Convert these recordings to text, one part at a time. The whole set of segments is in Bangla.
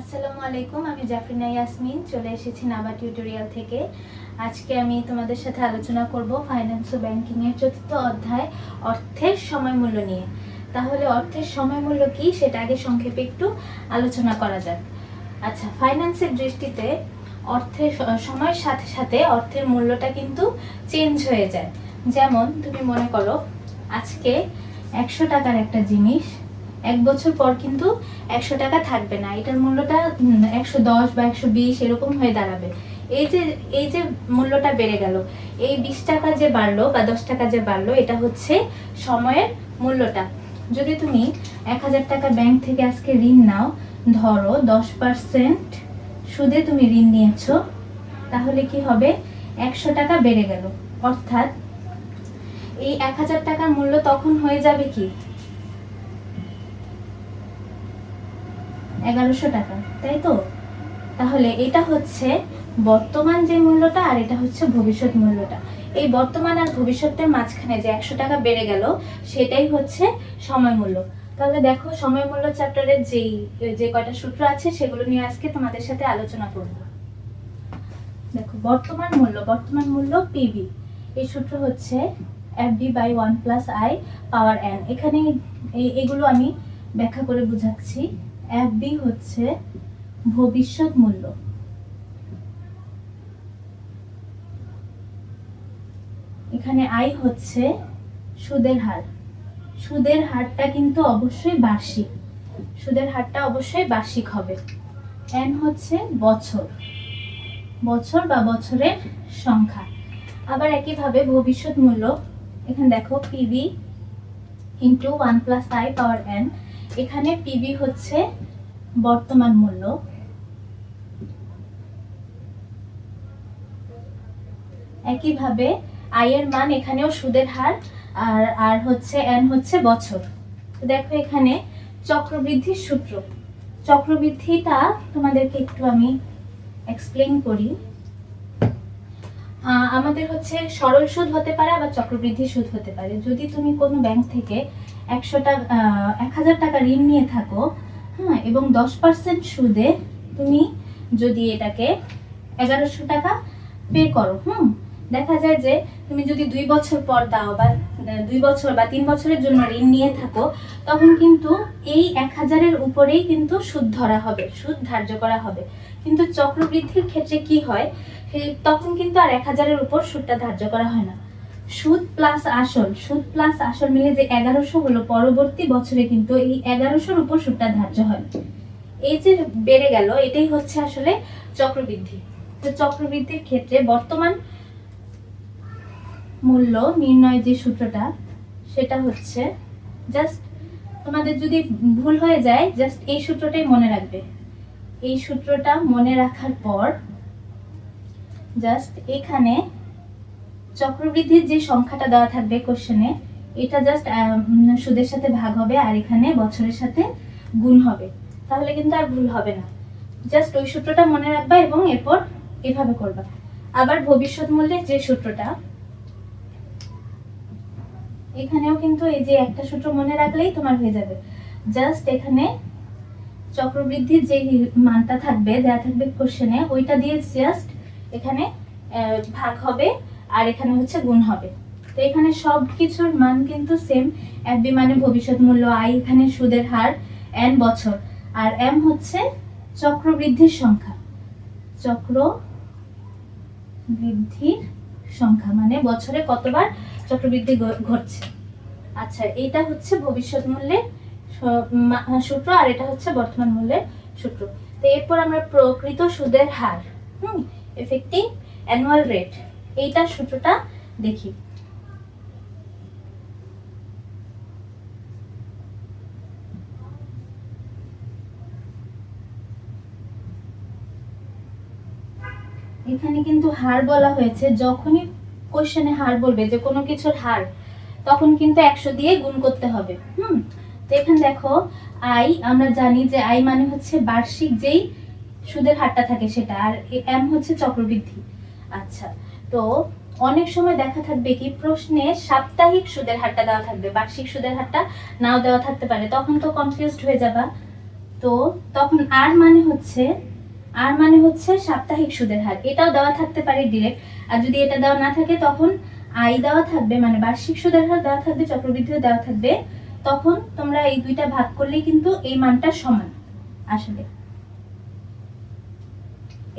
আসসালামু আলাইকুম, আমি জাফরিনা ইয়াসমিন, চলে এসেছি নাবা টিউটোরিয়াল থেকে। আজকে আমি তোমাদের সাথে আলোচনা করব ফাইন্যান্স ও ব্যাংকিং এর চতুর্থ অধ্যায়, অর্থের সময় মূল্য নিয়ে। তাহলে অর্থের সময় মূল্য কি সেটা আগে সংক্ষেপে একটু আলোচনা করা যাক। আচ্ছা ফাইন্যান্সের দৃষ্টিতে অর্থের সময়ের সাথে সাথে অর্থের মূল্যটা কিন্তু চেঞ্জ হয়ে যায়। যেমন, তুমি মনে করো, আজকে একশো টাকার একটা জিনিস এক বছর পর কিন্তু একশো টাকা থাকবে না। এটার মূল্যটা একশো দশ বা একশো বিশ এরকম হয়ে দাঁড়াবে। এই যে এই যে মূল্যটা বেড়ে গেল, এই বিশ টাকা যে বাড়লো বা দশ টাকা যে বাড়লো, এটা হচ্ছে সময়ের মূল্যটা। যদি তুমি এক হাজার টাকা ব্যাংক থেকে আজকে ঋণ নাও, ধরো দশ পার্সেন্ট সুদে তুমি ঋণ নিয়েছো, তাহলে কি হবে? একশো টাকা বেড়ে গেল। অর্থাৎ এই এক হাজার টাকার মূল্য তখন হয়ে যাবে কি? এগারোশো টাকা, তাই তো? তাহলে এটা হচ্ছে বর্তমান যে মূল্যটা আর এটা হচ্ছে ভবিষ্যৎ মূল্যটা। এই বর্তমান আর ভবিষ্যতের মাঝখানে যে একশো টাকা বেড়ে গেল, সেটাই হচ্ছে সময় মূল্য। তাহলে দেখো, সময় মূল্য চ্যাপ্টারের যেই, যে কয়টা সূত্র আছে, সেগুলো নিয়ে আজকে তোমাদের সাথে আলোচনা করব। দেখো, বর্তমান মূল্য বর্তমান মূল্য পিবি এই সূত্র হচ্ছে F B by one plus I power N এখানে এগুলো আমি ব্যাখ্যা করে বুঝাচ্ছি। এফ বি হচ্ছে ভবিষ্যৎ মূল্য এখানে আই হচ্ছে সুদের হার। সুদের হারটা কিন্তু অবশ্যই বার্ষিক। সুদের হারটা অবশ্যই বার্ষিক হবে। এন হচ্ছে বছর। বছর বা বছরের সংখ্যা। আবার একইভাবে ভবিষ্যৎ মূল্য এখানে দেখো PB into one plus I power N. এখানে পিবি হচ্ছে বর্তমান মূল্য। একইভাবে আই এর মান এখানেও সুদের হার, আর আর হচ্ছে এন হচ্ছে বছর। দেখো এখানে চক্রবৃদ্ধির সূত্র। চক্রবৃদ্ধিটা তোমাদেরকে একটু আমি এক্সপ্লেইন করি। আমাদের হচ্ছে সরল সুদ হতে পারে আবার চক্রবৃদ্ধি সুদ হতে পারে। যদি তুমি কোনো ব্যাংক থেকে একশো টাকা এক হাজার টাকা ঋণ নিয়ে থাকো হ্যাঁ এবং দশ পার্সেন্ট সুদে তুমি যদি এটাকে এগারোশো টাকা পে করো, হুম? দেখা যায় যে তুমি যদি দুই বছর পর দাও বা দুই বছর বা তিন বছরের জন্য ঋণ নিয়ে থাকো, তখন কিন্তু এই এক হাজারের উপরেই কিন্তু সুদ ধরা হবে, সুদ ধার্য করা হবে। কিন্তু চক্রবৃদ্ধির ক্ষেত্রে কি হয় তখন কিন্তু আর এক হাজারের উপর সুদটা ধার্য করা হয় না। সুদ প্লাস আসল। সুদ প্লাস আসল মিলে যে এগারোশো হলো, পরবর্তী বছরে কিন্তু এই এগারোশোর উপর সুদটা ধার্য হয়। এই যে বেড়ে গেল, এটাই হচ্ছে আসলে চক্রবৃদ্ধি। তো চক্রবৃদ্ধির ক্ষেত্রে বর্তমান মূল্য নির্ণয় যে সূত্রটা, সেটা হচ্ছে জাস্ট তোমাদের যদি ভুল হয়ে যায় জাস্ট এই সূত্রটাই মনে রাখবে। এই সূত্রটা মনে রাখার পর জাস্ট এখানে চক্রবৃদ্ধির যে সংখ্যাটা দেওয়া থাকবে কোশ্চেনে এটা জাস্ট সুদের সাথে ভাগ হবে আর এখানে বছরের সাথে গুণ হবে। তাহলে কিন্তু আর ভুল হবে না। জাস্ট ওই সূত্রটা মনে রাখবা এবং এরপর এভাবে করবা। আবার ভবিষ্যৎ মূল্যের যে সূত্রটা, এখানেও কিন্তু এই যে একটা সূত্র মনে রাখলেই তোমার হয়ে যাবে। জাস্ট এখানে চক্রবৃদ্ধির যে মানটা থাকবে, দেয়া থাকবে কোশ্চেনে ওইটা দিয়ে জাস্ট এখানে ভাগ হবে আর এখানে হচ্ছে গুণ হবে। তো এখানে সব কিছুর মান কিন্তু সেম এফ বি মানে ভবিষ্যৎ মূল্য আই এখানে সুদের হার এন বছর, আর এম হচ্ছে চক্রবৃদ্ধির সংখ্যা। চক্র বৃদ্ধির সংখ্যা মানে বছরে কতবার চক্রবৃদ্ধি ঘটছে। আচ্ছা এটা হচ্ছে ভবিষ্যৎ মূল্যের সূত্র, আর এটা হচ্ছে বর্তমান মূল্যের সূত্র। তো এরপর আমরা প্রকৃত সুদের হার, হুম এফেক্টিভ অ্যানুয়াল রেট এইটার সূত্রটা দেখি। এখানে কিন্তু হার বলা হয়েছে, যখনই কোশ্চেনে হার বলবে, যে কোনো কিছুর হার, তখন কিন্তু একশো দিয়ে গুণ করতে হবে, হুম? তো এখানে দেখো, আই, আমরা জানি যে আই মানে হচ্ছে বার্ষিক যেই সুদের হারটা থাকে সেটা, আর এম হচ্ছে চক্রবৃদ্ধি। আচ্ছা তো অনেক সময় দেখা থাকবে কি, প্রশ্নে সাপ্তাহিক সুদের হারটা দেওয়া থাকবে, বার্ষিক সুদের হারটা নাও দেওয়া থাকতে পারে, তখন তো কনফিউজড হয়ে যাবা। তো তখন আর মানে হচ্ছে, আর মানে হচ্ছে সাপ্তাহিক সুদের হার, এটাও দেওয়া থাকতে পারে ডিরেক্ট আর যদি এটা দেওয়া না থাকে তখন আই দেওয়া থাকবে মানে বার্ষিক সুদের হার দেওয়া থাকবে, চক্রবৃদ্ধিও দেওয়া থাকবে, তখন তোমরা এই দুইটা ভাগ করলেই কিন্তু এই মানটা সমান, আসলে।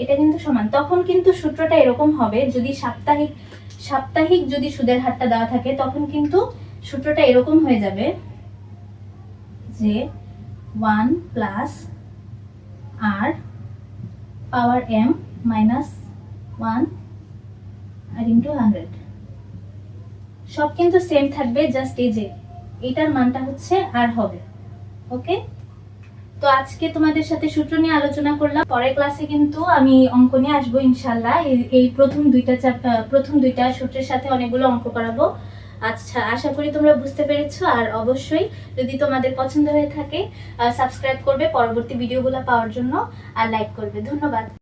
এটা কিন্তু সমান। তখন কিন্তু সূত্রটা এরকম হবে, যদি সাপ্তাহিক সাপ্তাহিক যদি সুদের হারটা দেওয়া থাকে, তখন কিন্তু সূত্রটা এরকম হয়ে যাবে যে one plus R power M minus one R into hundred. সব কিন্তু সেম থাকবে, জাস্ট এই যে এটার মানটা হচ্ছে আর হবে, ওকে? তো আজকে তোমাদের সাথে সূত্র নিয়ে আলোচনা করলাম। পরের ক্লাসে কিন্তু আমি অঙ্ক নিয়ে আসব ইনশাল্লাহ এই- প্রথম দুইটা প্রথম দুইটা সূত্রের সাথে অনেকগুলো অঙ্ক করাবো। আচ্ছা আশা করি তোমরা বুঝতে পেরেছ। আর অবশ্যই যদি তোমাদের পছন্দ হয়ে থাকে সাবস্ক্রাইব করবে পরবর্তী ভিডিওগুলো পাওয়ার জন্য। আর লাইক করবে। ধন্যবাদ।